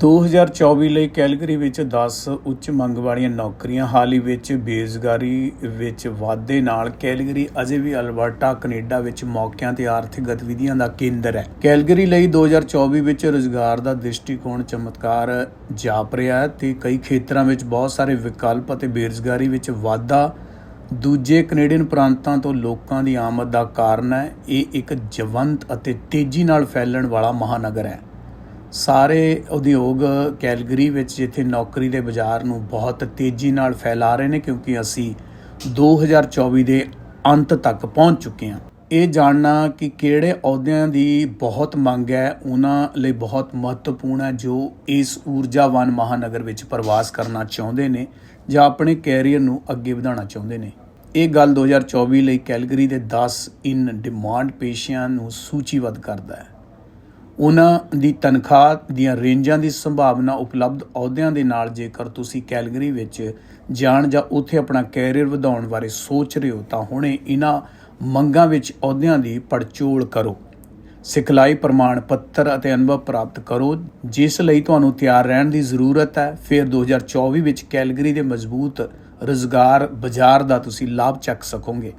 2024 ਲਈ ਕੈਲਗਰੀ ਵਿੱਚ 10 ਉੱਚ ਮੰਗ ਵਾਲੀਆਂ ਨੌਕਰੀਆਂ, ਹਾਲ ਹੀ ਵਿੱਚ ਬੇਰੁਜ਼ਗਾਰੀ ਵਿੱਚ ਵਾਧੇ ਨਾਲ ਕੈਲਗਰੀ ਅਜੇ ਵੀ ਅਲਬਰਟਾ, ਕੈਨੇਡਾ ਵਿੱਚ ਮੌਕਿਆਂ ਤੇ ਆਰਥਿਕ ਗਤੀਵਿਧੀਆਂ ਦਾ ਕੇਂਦਰ ਹੈ। ਕੈਲਗਰੀ ਲਈ 2024 ਵਿੱਚ ਰੁਜ਼ਗਾਰ ਦਾ ਦ੍ਰਿਸ਼ਟੀਕੋਣ ਚਮਤਕਾਰ ਜਾਪ ਰਿਹਾ ਹੈ ਤੇ ਕਈ ਖੇਤਰਾਂ ਵਿੱਚ ਬਹੁਤ ਸਾਰੇ ਵਿਕਲਪ ਅਤੇ ਬੇਰੁਜ਼ਗਾਰੀ ਵਿੱਚ ਵਾਧਾ, ਦੂਜੇ ਕੈਨੇਡੀਅਨ ਪ੍ਰਾਂਤਾਂ ਤੋਂ ਲੋਕਾਂ ਦੀ ਆਮਦ ਦਾ ਕਾਰਨ ਹੈ। ਇਹ ਇੱਕ ਜਵੰਤ ਅਤੇ ਤੇਜ਼ੀ ਨਾਲ ਫੈਲਣ ਵਾਲਾ ਮਹਾਨਗਰ ਹੈ। ਸਾਰੇ ਉਦਯੋਗ ਕੈਲਗਰੀ ਵਿੱਚ ਜਿੱਥੇ ਨੌਕਰੀ ਦੇ ਬਾਜ਼ਾਰ ਨੂੰ ਬਹੁਤ ਤੇਜ਼ੀ ਨਾਲ ਫੈਲਾ ਰਹੇ ਨੇ, ਕਿਉਂਕਿ ਅਸੀਂ 2024 ਦੇ ਅੰਤ ਤੱਕ ਪਹੁੰਚ ਚੁੱਕੇ ਹਾਂ। ਇਹ ਜਾਣਨਾ ਕਿ ਕਿਹੜੇ ਅਹੁਦਿਆਂ ਦੀ ਬਹੁਤ ਮੰਗ ਹੈ, ਉਹਨਾਂ ਲਈ ਬਹੁਤ ਮਹੱਤਵਪੂਰਨ ਹੈ, ਜੋ ਇਸ ਊਰਜਾਵਾਨ ਮਹਾਨਗਰ ਵਿੱਚ ਪ੍ਰਵਾਸ ਕਰਨਾ ਚਾਹੁੰਦੇ ਨੇ ਜਾਂ ਆਪਣੇ ਕੈਰੀਅਰ ਨੂੰ ਅੱਗੇ ਵਧਾਉਣਾ ਚਾਹੁੰਦੇ ਨੇ। ਇਹ ਗੱਲ 2024 ਲਈ ਕੈਲਗਰੀ ਦੇ 10 ਇਨ ਡਿਮਾਂਡ ਪੇਸ਼ਿਆਂ ਨੂੰ ਸੂਚੀਬੱਧ ਕਰਦਾ ਹੈ। ਉਹਨਾਂ ਦੀ ਤਨਖਾਹ ਦੀਆਂ ਰੇਂਜਾਂ ਦੀ ਸੰਭਾਵਨਾ ਉਪਲਬਧ ਅਹੁਦਿਆਂ ਦੇ ਨਾਲ ਜੇਕਰ ਤੁਸੀਂ ਕੈਲਗਰੀ ਵਿੱਚ ਜਾਣ ਜਾਂ ਉੱਥੇ ਆਪਣਾ ਕੈਰੀਅਰ ਵਧਾਉਣ ਬਾਰੇ ਸੋਚ ਰਹੇ ਹੋ, ਤਾਂ ਹੁਣੇ ਇਹਨਾਂ ਮੰਗਾਂ ਵਿੱਚ ਅਹੁਦਿਆਂ ਦੀ ਪੜਚੋਲ ਕਰੋ। ਸਿਖਲਾਈ ਪ੍ਰਮਾਣ ਪੱਤਰ ਅਤੇ ਅਨੁਭਵ ਪ੍ਰਾਪਤ ਕਰੋ, ਜਿਸ ਲਈ ਤੁਹਾਨੂੰ ਤਿਆਰ ਰਹਿਣ ਦੀ ਜ਼ਰੂਰਤ ਹੈ। ਫਿਰ 2024 ਵਿੱਚ ਕੈਲਗਰੀ ਦੇ ਮਜ਼ਬੂਤ ਰੁਜ਼ਗਾਰ ਬਾਜ਼ਾਰ ਦਾ ਤੁਸੀਂ ਲਾਭ ਚੱਕ ਸਕੋਗੇ।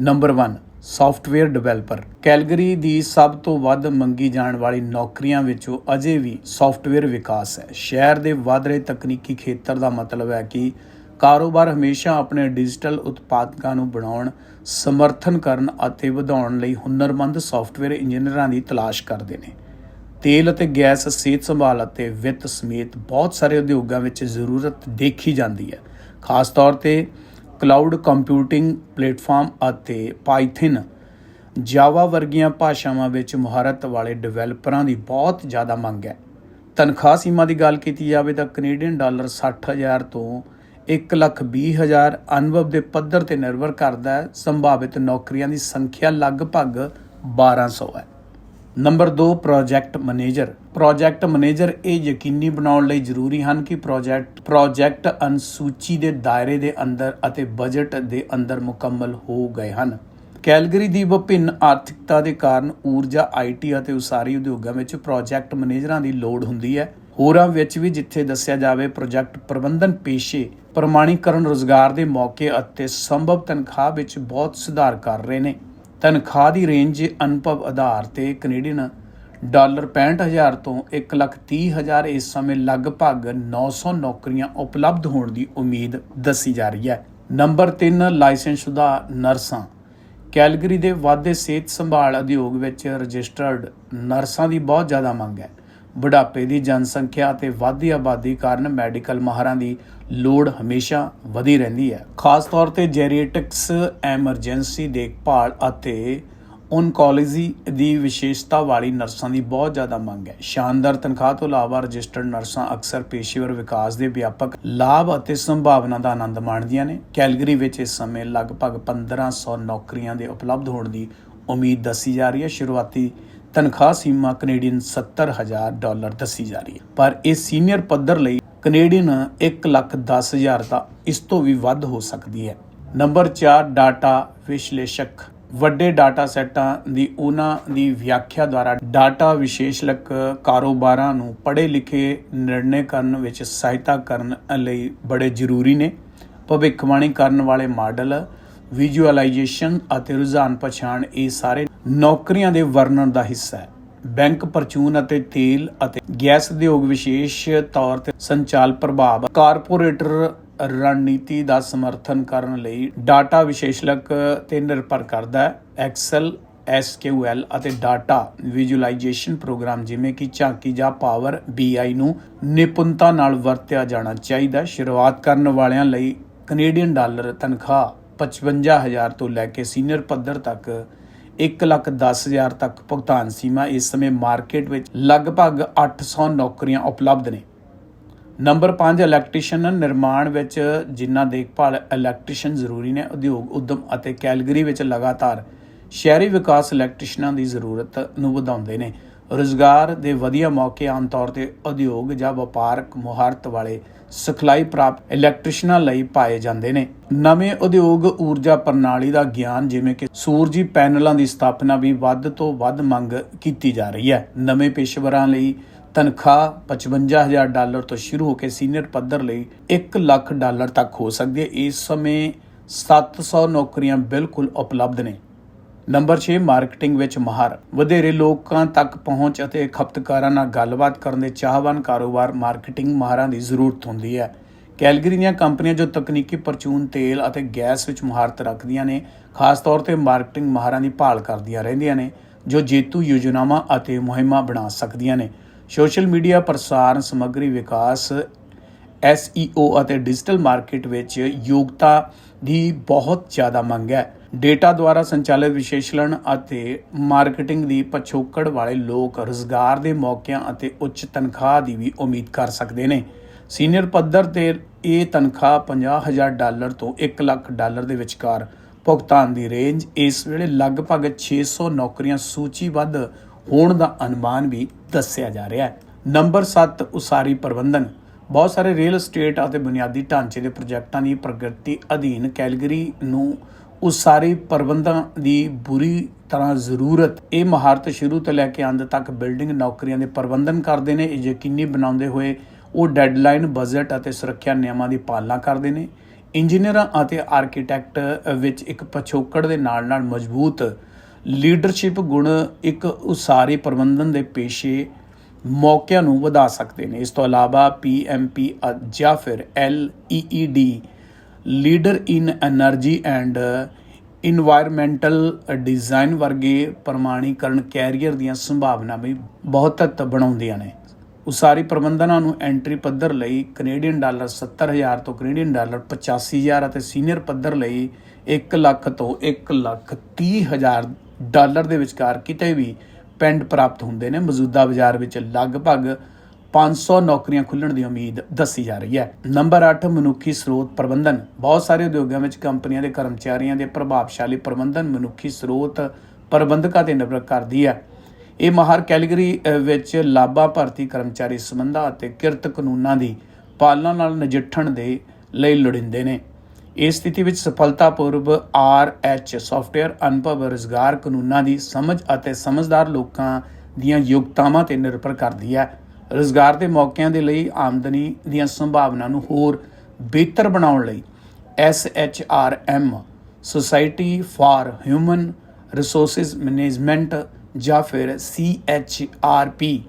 ਨੰਬਰ 1 ਸੌਫਟਵੇਅਰ ਡਿਵੈਲਪਰ ਕੈਲਗਰੀ ਦੀ ਸਭ ਤੋਂ ਵੱਧ ਮੰਗੀ ਜਾਣ ਵਾਲੀ ਨੌਕਰੀਆਂ ਵਿੱਚੋਂ ਅਜੇ ਵੀ ਸੌਫਟਵੇਅਰ ਵਿਕਾਸ ਹੈ। ਸ਼ਹਿਰ ਦੇ ਵਧ ਰਹੇ ਤਕਨੀਕੀ ਖੇਤਰ ਦਾ ਮਤਲਬ ਹੈ ਕਿ ਕਾਰੋਬਾਰ ਹਮੇਸ਼ਾ ਆਪਣੇ ਡਿਜੀਟਲ ਉਤਪਾਦਕਾਂ ਨੂੰ ਬਣਾਉਣ, ਸਮਰਥਨ ਕਰਨ ਅਤੇ ਵਧਾਉਣ ਲਈ ਹੁਨਰਮੰਦ ਸੌਫਟਵੇਅਰ ਇੰਜੀਨੀਅਰਾਂ ਦੀ ਤਲਾਸ਼ ਕਰਦੇ ਨੇ। ਤੇਲ ਅਤੇ ਗੈਸ, ਸਿਹਤ ਸੰਭਾਲ ਅਤੇ ਵਿੱਤ ਸਮੇਤ ਬਹੁਤ ਸਾਰੇ ਉਦਯੋਗਾਂ ਵਿੱਚ ਜ਼ਰੂਰਤ ਦੇਖੀ ਜਾਂਦੀ ਹੈ। ਖਾਸ ਤੌਰ ਤੇ ਕਲਾਊਡ ਕੰਪਿਊਟਿੰਗ ਪਲੇਟਫਾਰਮ ਅਤੇ ਪਾਈਥਨ ਜਾਵਾ ਵਰਗੀਆਂ ਭਾਸ਼ਾਵਾਂ ਵਿੱਚ ਮੁਹਾਰਤ ਵਾਲੇ ਡਿਵੈਲਪਰਾਂ ਦੀ ਬਹੁਤ ਜ਼ਿਆਦਾ ਮੰਗ ਹੈ। ਤਨਖਾਹ ਸੀਮਾ ਦੀ ਗੱਲ ਕੀਤੀ ਜਾਵੇ ਤਾਂ ਕੈਨੇਡੀਅਨ ਡਾਲਰ 60000 ਤੋਂ 120000 ਅਨੁਭਵ ਦੇ ਪੱਧਰ ਤੇ ਨਿਰਭਰ ਕਰਦਾ ਹੈ। ਸੰਭਾਵਿਤ ਨੌਕਰੀਆਂ ਦੀ ਸੰਖਿਆ ਲਗਭਗ 1200 ਹੈ। Number 2 project manager project manager ਇਹ ਯਕੀਨੀ ਬਣਾਉਣ ਲਈ ਜ਼ਰੂਰੀ ਹਨ ਕਿ ਪ੍ਰੋਜੈਕਟ ਪ੍ਰੋਜੈਕਟ ਅਨੁਸੂਚੀ ਦੇ ਦਾਇਰੇ ਦੇ ਅੰਦਰ ਅਤੇ ਬਜਟ ਦੇ ਅੰਦਰ ਮੁਕੰਮਲ ਹੋ ਗਏ ਹਨ। ਕੈਲਗਰੀ ਦੀ ਵਿਭਿੰਨ ਆਰਥਿਕਤਾ ਦੇ ਕਾਰਨ ਊਰਜਾ ਆਈਟੀ ਅਤੇ ਉਸਾਰੀ ਉਦਯੋਗਾਂ ਵਿੱਚ ਪ੍ਰੋਜੈਕਟ ਮੈਨੇਜਰਾਂ ਦੀ ਲੋੜ ਹੁੰਦੀ ਹੈ। ਹੋਰਾਂ ਵਿੱਚ ਵੀ ਜਿੱਥੇ ਦੱਸਿਆ ਜਾਵੇ ਪ੍ਰੋਜੈਕਟ ਪ੍ਰਬੰਧਨ ਪੇਸ਼ੇ ਪ੍ਰਮਾਣੀਕਰਨ ਰੋਜ਼ਗਾਰ ਦੇ ਮੌਕੇ ਅਤੇ ਸੰਭਵ ਤਨਖਾਹ ਵਿੱਚ ਬਹੁਤ ਸੁਧਾਰ ਕਰ ਰਹੇ ਨੇ। ਤਨਖਾਹ ਦੀ ਰੇਂਜ ਅਨੁਭਵ ਆਧਾਰ ਤੇ ਕੈਨੇਡੀਅਨ ਡਾਲਰ 65000 ਤੋਂ 130000 ਇਸ ਸਮੇਂ ਲਗਭਗ 900 ਨੌਕਰੀਆਂ ਉਪਲਬਧ ਹੋਣ ਦੀ ਉਮੀਦ ਦੱਸੀ ਜਾ ਰਹੀ ਹੈ। ਨੰਬਰ 3 ਲਾਇਸੈਂਸਸ਼ੁਦਾ ਨਰਸਾਂ। ਕੈਲਗਰੀ ਦੇ ਵਾਧੇ ਸਿਹਤ ਸੰਭਾਲ ਉਦਯੋਗ ਵਿੱਚ ਰਜਿਸਟਰਡ ਨਰਸਾਂ ਦੀ ਬਹੁਤ ਜ਼ਿਆਦਾ ਮੰਗ ਹੈ। ਬੁਢਾਪੇ ਦੀ ਜਨਸੰਖਿਆ ਅਤੇ ਵਧਦੀ ਆਬਾਦੀ ਕਾਰਨ ਮੈਡੀਕਲ ਮਾਹਰਾਂ ਦੀ ਲੋੜ ਹਮੇਸ਼ਾ ਵਧੀ ਰਹਿੰਦੀ ਹੈ। ਖਾਸ ਤੌਰ ਤੇ ਜੈਰੀਟਿਕਸ ਐਮਰਜੈਂਸੀ ਦੇਖਭਾਲ ਅਤੇ ਓਨਕੋਲੋਜੀ ਦੀ ਵਿਸ਼ੇਸ਼ਤਾ ਵਾਲੀ ਨਰਸਾਂ ਦੀ ਬਹੁਤ ਜ਼ਿਆਦਾ ਮੰਗ ਹੈ। ਸ਼ਾਨਦਾਰ ਤਨਖਾਹ ਤੋਂ ਇਲਾਵਾ ਰਜਿਸਟਰਡ ਨਰਸਾਂ ਅਕਸਰ ਪੇਸ਼ੇਵਰ ਵਿਕਾਸ ਦੇ ਵਿਆਪਕ ਲਾਭ ਅਤੇ ਸੰਭਾਵਨਾ ਦਾ ਆਨੰਦ ਮਾਣਦੀਆਂ ਨੇ। ਕੈਲਗਰੀ ਵਿੱਚ ਇਸ ਸਮੇਂ ਲਗਭਗ 1500 ਨੌਕਰੀਆਂ ਦੇ ਉਪਲਬਧ ਹੋਣ ਦੀ ਉਮੀਦ ਦੱਸੀ ਜਾ ਰਹੀ ਹੈ। ਸ਼ੁਰੂਆਤੀ ਤਨਖਾਹ ਸੀਮਾ ਕੈਨੇਡੀਅਨ 70000 ਡਾਲਰ ਦੱਸੀ ਜਾ ਰਹੀ ਹੈ। ਪਰ ਇਹ ਸੀਨੀਅਰ ਪੱਧਰ ਲਈ ਕੈਨੇਡੀਅਨ 110000 ਦਾ ਇਸ ਤੋਂ ਵੀ ਵੱਧ ਹੋ ਸਕਦੀ ਹੈ। ਨੰਬਰ 4 ਡਾਟਾ ਵਿਸ਼ਲੇਸ਼ਕ। ਵੱਡੇ ਡਾਟਾ ਸੈੱਟਾਂ ਦੀ ਉਹਨਾਂ ਦੀ ਵਿਆਖਿਆ ਦੁਆਰਾ ਡਾਟਾ ਵਿਸ਼ੇਸ਼ਲਕ ਕਾਰੋਬਾਰਾਂ ਨੂੰ ਪੜ੍ਹੇ ਲਿਖੇ ਨਿਰਣੇ ਕਰਨ ਵਿੱਚ ਸਹਾਇਤਾ ਕਰਨ ਲਈ ਬੜੇ ਜ਼ਰੂਰੀ ਨੇ। ਭਵਿੱਖਬਾਣੀ ਕਰਨ ਵਾਲੇ ਮਾਡਲ, ਵਿਜ਼ੂਅਲਾਈਜੇਸ਼ਨ ਅਤੇ ਰੁਝਾਨ ਪਛਾਣ ਇਹ ਸਾਰੇ ਨੌਕਰੀਆਂ ਦੇ ਵਰਣਨ ਦਾ ਹਿੱਸਾ ਹੈ। ਬੈਂਕ ਪਰਚੂਨ ਅਤੇ ਤੇਲ ਅਤੇ ਗੈਸ ਉਦਯੋਗ ਵਿਸ਼ੇਸ਼ ਤੌਰ ਤੇ ਸੰਚਾਲ ਪ੍ਰਭਾਵ। ਕਾਰਪੋਰੇਟਰ ਰਣਨੀਤੀ ਦਾ ਸਮਰਥਨ ਕਰਨ ਲਈ ਡਾਟਾ ਵਿਸ਼ੇਸ਼ਲਕ ਤੇ ਨਿਰਭਰ ਕਰਦਾ ਹੈ। ਐਕਸਲ SQL ਅਤੇ ਡਾਟਾ ਵਿਜ਼ੂਅਲਾਈਜੇਸ਼ਨ ਪ੍ਰੋਗਰਾਮ ਜਿਵੇਂ ਕਿ ਝਾਂਕੀ ਜਾਂ ਪਾਵਰ BI ਨੂੰ ਨਿਪੁੰਨਤਾ ਨਾਲ ਵਰਤਿਆ ਜਾਣਾ ਚਾਹੀਦਾ ਸ਼ੁਰੂਆਤ ਕਰਨ ਵਾਲਿਆਂ ਲਈ ਕੈਨੇਡੀਅਨ ਡਾਲਰ ਤਨਖਾਹ 55000 ਤੋਂ ਲੈ ਕੇ ਸੀਨੀਅਰ ਪੱਧਰ ਤੱਕ 110000 ਤੱਕ ਭੁਗਤਾਨ ਸੀਮਾ ਇਸ ਸਮੇਂ ਮਾਰਕੀਟ ਵਿੱਚ ਲਗਭਗ 800 ਨੌਕਰੀਆਂ ਉਪਲਬਧ ਨੇ। ਨੰਬਰ 5 ਇਲੈਕਟ੍ਰੀਸ਼ੀਅਨ ਨਿਰਮਾਣ ਵਿੱਚ ਜਿੰਨਾ ਦੇਖਭਾਲ ਇਲੈਕਟ੍ਰੀਸ਼ੀਅਨ ਜ਼ਰੂਰੀ ਨੇ, ਉਦਯੋਗ, ਉਦਮ ਅਤੇ ਕੈਲਗਰੀ ਵਿੱਚ ਲਗਾਤਾਰ ਸ਼ਹਿਰੀ ਵਿਕਾਸ ਇਲੈਕਟ੍ਰੀਸ਼ੀਅਨਾਂ ਦੀ ਜ਼ਰੂਰਤ ਨੂੰ ਵਧਾਉਂਦੇ ਨੇ। ਰੋਜ਼ਗਾਰ ਦੇ ਵਧੀਆ ਮੌਕੇ ਆਮ ਤੌਰ ਤੇ ਉਦਯੋਗ ਜਾਂ ਵਪਾਰਕ ਮੁਹਾਰਤ ਵਾਲੇ ਸਿਖਲਾਈ ਪ੍ਰਾਪਤ ਇਲੈਕਟ੍ਰੀਸ਼ੀਅਨਾਂ ਲਈ ਪਾਏ ਜਾਂਦੇ ਨੇ। ਨਵੇਂ ਉਦਯੋਗ ਊਰਜਾ ਪ੍ਰਣਾਲੀ ਦਾ ਗਿਆਨ ਜਿਵੇਂ ਕਿ ਸੂਰਜੀ ਪੈਨਲਾਂ ਦੀ ਸਥਾਪਨਾ ਵੀ ਵੱਧ ਤੋਂ ਵੱਧ ਮੰਗ ਕੀਤੀ ਜਾ ਰਹੀ ਹੈ। ਨਵੇਂ ਪੇਸ਼ੇਵਰਾਂ ਲਈ ਤਨਖਾਹ 55000 ਡਾਲਰ ਤੋਂ ਸ਼ੁਰੂ ਹੋ ਕੇ ਸੀਨੀਅਰ ਪੱਧਰ ਲਈ 1 ਲੱਖ ਡਾਲਰ ਤੱਕ ਹੋ ਸਕਦੀ ਹੈ। ਇਸ ਸਮੇਂ 700 ਨੌਕਰੀਆਂ ਬਿਲਕੁਲ ਉਪਲਬਧ ਨੇ। ਨੰਬਰ 6 ਮਾਰਕੀਟਿੰਗ ਵਿੱਚ ਮਾਹਰ। ਵਧੇਰੇ ਲੋਕਾਂ ਤੱਕ ਪਹੁੰਚ ਅਤੇ ਖਪਤਕਾਰਾਂ ਨਾਲ ਗੱਲਬਾਤ ਕਰਨ ਦੇ ਚਾਹਵਾਨ ਕਾਰੋਬਾਰ ਮਾਰਕੀਟਿੰਗ ਮਾਹਰਾਂ ਦੀ ਜ਼ਰੂਰਤ ਹੁੰਦੀ ਹੈ। ਕੈਲਗਰੀ ਦੀਆਂ ਕੰਪਨੀਆਂ ਜੋ ਤਕਨੀਕੀ ਪਰਚੂਨ, ਤੇਲ ਅਤੇ ਗੈਸ ਵਿੱਚ ਮਹਾਰਤ ਰੱਖਦੀਆਂ ਨੇ, ਖਾਸ ਤੌਰ ਤੇ ਮਾਰਕੀਟਿੰਗ ਮਾਹਰਾਂ ਦੀ ਭਾਲ ਕਰਦੀਆਂ ਰਹਿੰਦੀਆਂ ਨੇ, ਜੋ ਜੇਤੂ ਯੋਜਨਾਵਾਂ ਅਤੇ ਮੁਹਿੰਮਾਂ ਬਣਾ ਸਕਦੀਆਂ ਨੇ। ਸੋਸ਼ਲ ਮੀਡੀਆ ਪ੍ਰਸਾਰਣ ਸਮੱਗਰੀ ਵਿਕਾਸ SEO ਅਤੇ ਡਿਜੀਟਲ ਮਾਰਕੀਟ ਵਿੱਚ ਯੋਗਤਾ ਦੀ ਬਹੁਤ ਜ਼ਿਆਦਾ ਮੰਗ ਹੈ। ਡੇਟਾ ਦੁਆਰਾ ਸੰਚਾਲਿਤ ਵਿਸ਼ੇਸ਼ਣ ਅਤੇ ਮਾਰਕੀਟਿੰਗ ਦੀ ਪਛੋਕੜ ਵਾਲੇ ਲੋਕ ਰੋਜ਼ਗਾਰ ਦੇ ਮੌਕਿਆਂ ਅਤੇ ਉੱਚ ਤਨਖਾਹ ਦੀ ਵੀ ਉਮੀਦ ਕਰ ਸਕਦੇ ਨੇ। ਸੀਨੀਅਰ ਪੱਧਰ ਤੇ ਇਹ ਤਨਖਾਹ 50000 ਡਾਲਰ ਤੋਂ 1 ਲੱਖ ਡਾਲਰ ਦੇ ਵਿਚਕਾਰ ਭੁਗਤਾਨ ਦੀ ਰੇਂਜ ਇਸ ਵੇਲੇ ਲਗਭਗ 600 ਨੌਕਰੀਆਂ ਸੂਚੀਬੱਧ ਹੋਣ ਦਾ ਅਨੁਮਾਨ ਵੀ ਦੱਸਿਆ ਜਾ ਰਿਹਾ ਹੈ। ਨੰਬਰ 7 ਉਸਾਰੀ ਪ੍ਰਬੰਧਨ। ਬਹੁਤ ਸਾਰੇ ਰੀਅਲ ਏਸਟੇਟ ਅਤੇ ਬੁਨਿਆਦੀ ਢਾਂਚੇ ਦੇ ਪ੍ਰੋਜੈਕਟਾਂ ਦੀ ਪ੍ਰਗਤੀ ਅਧੀਨ ਕੈਲਗਰੀ ਨੂੰ ਉਸਾਰੀ ਪ੍ਰਬੰਧਾਂ ਦੀ ਬੁਰੀ ਤਰ੍ਹਾਂ ਜ਼ਰੂਰਤ, ਇਹ ਮਹਾਰਤ ਸ਼ੁਰੂ ਤੋਂ ਲੈ ਕੇ ਅੰਤ ਤੱਕ ਬਿਲਡਿੰਗ ਨੌਕਰੀਆਂ ਦੇ ਪ੍ਰਬੰਧਨ ਕਰਦੇ ਨੇ, ਇਹ ਯਕੀਨੀ ਬਣਾਉਂਦੇ ਹੋਏ ਉਹ ਡੈਡਲਾਈਨ ਬਜਟ ਅਤੇ ਸੁਰੱਖਿਆ ਨਿਯਮਾਂ ਦੀ ਪਾਲਣਾ ਕਰਦੇ ਨੇ। ਇੰਜੀਨੀਅਰਾਂ ਅਤੇ ਆਰਕੀਟੈਕਟ ਵਿੱਚ ਇੱਕ ਪਛੋਕੜ ਦੇ ਨਾਲ-ਨਾਲ ਮਜ਼ਬੂਤ ਲੀਡਰਸ਼ਿਪ ਗੁਣ ਇੱਕ ਉਸਾਰੀ ਪ੍ਰਬੰਧਨ ਦੇ ਪੇਸ਼ੇ ਮੌਕਿਆਂ ਨੂੰ ਵਧਾ ਸਕਦੇ ਨੇ। ਇਸ ਤੋਂ ਇਲਾਵਾ ਪੀਐਮਪੀ ਜਾਂ ਫਿਰ LEED leader in energy and environmental design ਵਰਗੇ ਪ੍ਰਮਾਣੀਕਰਨ ਕੈਰੀਅਰ ਦੀਆਂ ਸੰਭਾਵਨਾਵਾਂ ਵੀ ਬਹੁਤ ਬਣਾਉਂਦੀਆਂ ਨੇ। ਉਸਾਰੀ ਪ੍ਰਬੰਧਨਾਂ ਨੂੰ ਐਂਟਰੀ ਪੱਧਰ ਲਈ ਕੈਨੇਡੀਅਨ ਡਾਲਰ 70000 ਤੋਂ ਕੈਨੇਡੀਅਨ ਡਾਲਰ 85000 ਅਤੇ ਸੀਨੀਅਰ ਪੱਧਰ ਲਈ 1 ਲੱਖ ਤੋਂ 1 ਲੱਖ 30000 ਡਾਲਰ ਦੇ ਵਿਚਕਾਰ ਕਿਤੇ ਵੀ ਪੈਂਡ ਪ੍ਰਾਪਤ ਹੁੰਦੇ ਨੇ। ਮੌਜੂਦਾ ਬਾਜ਼ਾਰ ਵਿੱਚ ਲਗਭਗ 500 ਨੌਕਰੀਆਂ ਖੁੱਲਣ ਦੀ ਉਮੀਦ ਦੱਸੀ ਜਾ ਰਹੀ ਹੈ। ਨੰਬਰ 8 ਮਨੁੱਖੀ ਸਰੋਤ ਪ੍ਰਬੰਧਨ। ਬਹੁਤ ਸਾਰੇ ਉਦਯੋਗਾਂ ਵਿੱਚ ਕੰਪਨੀਆਂ ਦੇ ਕਰਮਚਾਰੀਆਂ ਦੇ ਪ੍ਰਭਾਵਸ਼ਾਲੀ ਪ੍ਰਬੰਧਨ ਮਨੁੱਖੀ ਸਰੋਤ ਪ੍ਰਬੰਧਕਾਂ ਤੇ ਨਿਰਭਰ ਕਰਦੀ ਹੈ। ਇਹ ਮਾਹਰ ਕੈਲਗਰੀ ਵਿੱਚ ਲਾਭਾ ਭਰਤੀ ਕਰਮਚਾਰੀ ਸੰਬੰਧਾਂ ਅਤੇ ਕਿਰਤ ਕਾਨੂੰਨਾਂ ਦੀ ਪਾਲਣਾ ਨਾਲ ਨਜਿੱਠਣ ਦੇ ਲਈ ਲੋੜੀਂਦੇ ਨੇ। ਇਸ ਸਥਿਤੀ ਵਿੱਚ ਸਫਲਤਾਪੂਰਵ ਆਰ.ਐਚ ਸੌਫਟਵੇਅਰ ਅਨੁਭਵ, ਰੋਜ਼ਗਾਰ ਕਾਨੂੰਨਾਂ ਦੀ ਸਮਝ ਅਤੇ ਸਮਝਦਾਰ ਲੋਕਾਂ ਦੀਆਂ ਯੋਗਤਾਵਾਂ ਤੇ ਨਿਰਭਰ ਕਰਦੀ ਹੈ। ਰੋਜ਼ਗਾਰ ਦੇ ਮੌਕਿਆਂ ਦੇ ਲਈ ਆਮਦਨੀ ਦੀਆਂ ਸੰਭਾਵਨਾ ਨੂੰ ਹੋਰ ਬਿਹਤਰ ਬਣਾਉਣ ਲਈ SHRM society for human resources management ਜਾਂ ਫਿਰ CHRP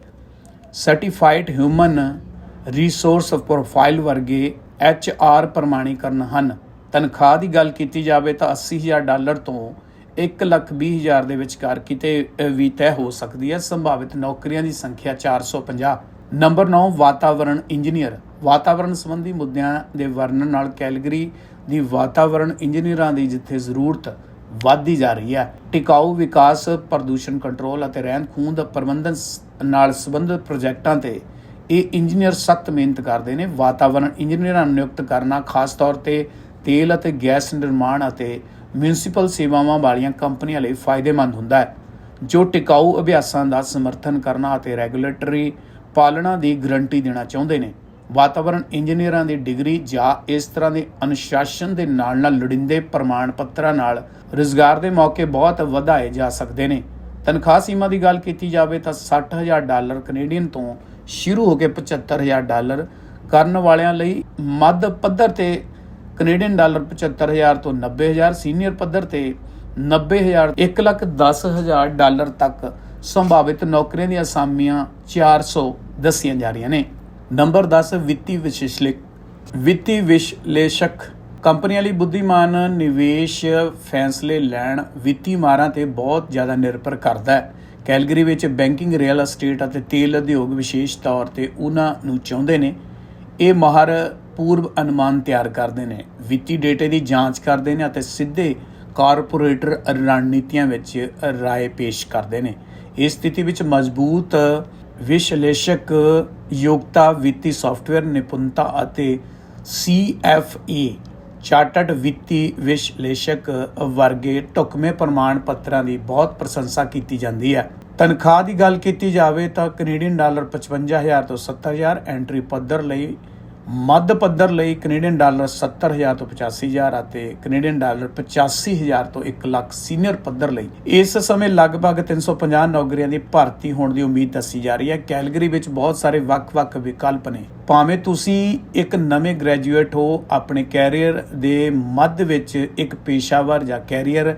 certified human resource profile ਵਰਗੇ ਐਚ.ਆਰ ਪ੍ਰਮਾਣੀਕਰਨ ਹਨ। ਤਨਖਾਹ ਦੀ ਗੱਲ ਕੀਤੀ ਜਾਵੇ ਤਾਂ 80000 ਡਾਲਰ ਤੋਂ 120000 ਦੇ ਵਿਚਕਾਰ ਕਿਤੇ ਵੀ ਤੈਅ ਹੋ ਸਕਦੀ ਹੈ। ਸੰਭਾਵਿਤ ਨੌਕਰੀਆਂ ਦੀ ਸੰਖਿਆ 450 ਨੰਬਰ 9 ਵਾਤਾਵਰਣ ਇੰਜੀਨੀਅਰ। ਵਾਤਾਵਰਣ ਸੰਬੰਧੀ ਮੁੱਦਿਆਂ ਦੇ ਵਰਣਨ ਨਾਲ ਕੈਲਗਰੀ ਦੀ ਵਾਤਾਵਰਣ ਇੰਜੀਨੀਅਰਾਂ ਦੀ ਜਿੱਥੇ ਜ਼ਰੂਰਤ ਵਧਦੀ ਜਾ ਰਹੀ ਹੈ। ਟਿਕਾਊ ਵਿਕਾਸ, ਪ੍ਰਦੂਸ਼ਣ ਕੰਟਰੋਲ ਅਤੇ ਰਹਿੰਦ ਖੂੰਹਦ ਪ੍ਰਬੰਧਨ ਨਾਲ ਸੰਬੰਧਿਤ ਪ੍ਰੋਜੈਕਟਾਂ ਤੇ ਇਹ ਇੰਜੀਨੀਅਰ ਸਖਤ ਮਿਹਨਤ ਕਰਦੇ ਨੇ। ਵਾਤਾਵਰਣ ਇੰਜੀਨੀਅਰਾਂ ਨੂੰ ਨਿਯੁਕਤ ਕਰਨਾ ਖਾਸ ਤੌਰ ਤੇ ਤੇਲ ਅਤੇ ਗੈਸ ਨਿਰਮਾਣ ਅਤੇ ਮਿਊਨਿਸਪਲ ਸੇਵਾਵਾਂ ਵਾਲੀਆਂ ਕੰਪਨੀਆਂ ਲਈ ਫਾਇਦੇਮੰਦ ਹੁੰਦਾ ਹੈ, ਜੋ ਟਿਕਾਊ ਅਭਿਆਸਾਂ ਦਾ ਸਮਰਥਨ ਕਰਨਾ ਅਤੇ ਰੈਗੂਲੇਟਰੀ ਪਾਲਣਾ ਦੀ ਗਰੰਟੀ ਦੇਣਾ ਚਾਹੁੰਦੇ ਨੇ। ਵਾਤਾਵਰਣ ਇੰਜੀਨੀਅਰਾਂ ਦੀ ਡਿਗਰੀ ਜਾਂ ਇਸ ਤਰ੍ਹਾਂ ਦੇ ਅਨੁਸ਼ਾਸਨ ਦੇ ਨਾਲ-ਨਾਲ ਲੋੜੀਂਦੇ ਪ੍ਰਮਾਣ ਪੱਤਰਾਂ ਨਾਲ ਰੋਜ਼ਗਾਰ ਦੇ ਮੌਕੇ ਬਹੁਤ ਵਧਾਏ ਜਾ ਸਕਦੇ ਨੇ। ਤਨਖਾਹ ਸੀਮਾ ਦੀ ਗੱਲ ਕੀਤੀ ਜਾਵੇ ਤਾਂ 60000 ਡਾਲਰ ਕੈਨੇਡੀਅਨ ਤੋਂ ਸ਼ੁਰੂ ਹੋ ਕੇ 75000 ਡਾਲਰ ਕਰਨ ਵਾਲਿਆਂ ਲਈ ਮੱਧ ਪੱਧਰ ਤੇ ਕੈਨੇਡੀਅਨ ਡਾਲਰ 75000 ਤੋਂ 90000 ਸੀਨੀਅਰ ਪੱਧਰ ਤੇ 90000 110000 ਡਾਲਰ ਤੱਕ ਸੰਭਾਵਿਤ ਨੌਕਰੀਆਂ ਦੀਆਂ ਅਸਾਮੀਆਂ 400 ਦੱਸੀਆਂ ਜਾ ਰਹੀਆਂ ਨੇ। ਨੰਬਰ 10 ਵਿੱਤੀ ਵਿਸ਼ਲੇਸ਼ਕ। ਵਿੱਤੀ ਵਿਸ਼ਲੇਸ਼ਕ ਕੰਪਨੀਆਂ ਲਈ ਬੁੱਧੀਮਾਨ ਨਿਵੇਸ਼ ਫੈਸਲੇ ਲੈਣ ਵਿੱਤੀ ਮਾਰਾਂ ਤੇ ਬਹੁਤ ਜ਼ਿਆਦਾ ਨਿਰਭਰ ਕਰਦਾ ਹੈ। ਕੈਲਗਰੀ ਵਿੱਚ ਬੈਂਕਿੰਗ, ਰੀਅਲ ਅਸਟੇਟ ਅਤੇ ਤੇਲ ਉਦਯੋਗ ਵਿਸ਼ੇਸ਼ ਤੌਰ ਤੇ ਉਹਨਾਂ ਨੂੰ ਚਾਹੁੰਦੇ ਨੇ। ਇਹ ਮਾਹਰ ਪੂਰਵ ਅਨੁਮਾਨ ਤਿਆਰ ਕਰਦੇ ਨੇ ਵਿੱਤੀ ਡੇਟੇ ਦੀ ਜਾਂਚ ਕਰਦੇ ਨੇ ਅਤੇ ਸਿੱਧੇ ਕਾਰਪੋਰੇਟਰ ਰਣਨੀਤੀਆਂ ਵਿੱਚ رائے ਪੇਸ਼ ਕਰਦੇ ਨੇ ਇਸ ਸਥਿਤੀ ਵਿੱਚ ਮਜ਼ਬੂਤ ਵਿਸ਼ਲੇਸ਼ਕ ਯੋਗਤਾ ਵਿੱਤੀ ਸਾਫਟਵੇਅਰ ਨਿਪੁੰਨਤਾ ਅਤੇ CFA ਚਾਰਟਰਡ ਵਿੱਤੀ ਵਿਸ਼ਲੇਸ਼ਕ ਵਰਗੇ ਢੁਕਵੇਂ ਪ੍ਰਮਾਣ ਪੱਤਰਾਂ ਦੀ ਬਹੁਤ ਪ੍ਰਸ਼ੰਸਾ ਕੀਤੀ ਜਾਂਦੀ ਹੈ ਤਨਖਾਹ ਦੀ ਗੱਲ ਕੀਤੀ ਜਾਵੇ ਤਾਂ ਕੈਨੇਡੀਅਨ ਡਾਲਰ 55000 ਤੋਂ 70000 ਐਂਟਰੀ ਪੱਧਰ ਲਈ ਮੱਧ ਪੱਧਰ ਲਈ ਕੈਨੇਡੀਅਨ ਡਾਲਰ 70000 ਤੋਂ 85000 ਅਤੇ ਕੈਨੇਡੀਅਨ ਡਾਲਰ 85000 ਤੋਂ 1 ਲੱਖ ਸੀਨੀਅਰ ਪੱਧਰ ਲਈ। ਇਸ ਸਮੇਂ ਲਗਭਗ 350 ਨੌਕਰੀਆਂ ਦੀ ਭਰਤੀ ਹੋਣ ਦੀ ਉਮੀਦ ਦੱਸੀ ਜਾ ਰਹੀ ਹੈ। ਕੈਲਗਰੀ ਵਿੱਚ ਬਹੁਤ ਸਾਰੇ ਵੱਖ-ਵੱਖ ਵਿਕਲਪ ਨੇ। ਭਾਵੇਂ ਤੁਸੀਂ ਇੱਕ ਨਵੇਂ ਗ੍ਰੈਜੂਏਟ ਹੋ, ਆਪਣੇ ਕੈਰੀਅਰ ਦੇ ਮੱਧ ਵਿੱਚ ਇੱਕ ਪੇਸ਼ਾਵਰ ਜਾਂ ਕੈਰੀਅਰ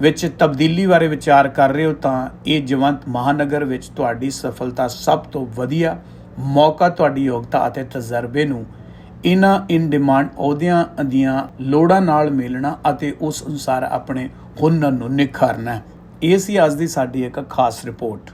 ਵਿੱਚ ਤਬਦੀਲੀ ਬਾਰੇ ਵਿਚਾਰ ਕਰ ਰਹੇ ਹੋ, ਤਾਂ ਇਹ ਜਵੰਤ ਮਹਾਨਗਰ ਵਿੱਚ ਤੁਹਾਡੀ ਸਫਲਤਾ ਸਭ ਤੋਂ ਵਧੀਆ ਮੌਕਾ ਤੁਹਾਡੀ ਯੋਗਤਾ ਅਤੇ ਤਜਰਬੇ ਨੂੰ ਇਨ੍ਹਾਂ ਇਨ ਡਿਮਾਂਡ ਅਹੁਦਿਆਂ ਦੀਆਂ ਲੋੜਾਂ ਨਾਲ ਮਿਲਣਾ ਅਤੇ ਉਸ ਅਨੁਸਾਰ ਆਪਣੇ ਹੁਨਰ ਨੂੰ ਨਿਖਾਰਨਾ ਇਹ ਸੀ ਅੱਜ ਦੀ ਸਾਡੀ ਇੱਕ ਖਾਸ ਰਿਪੋਰਟ।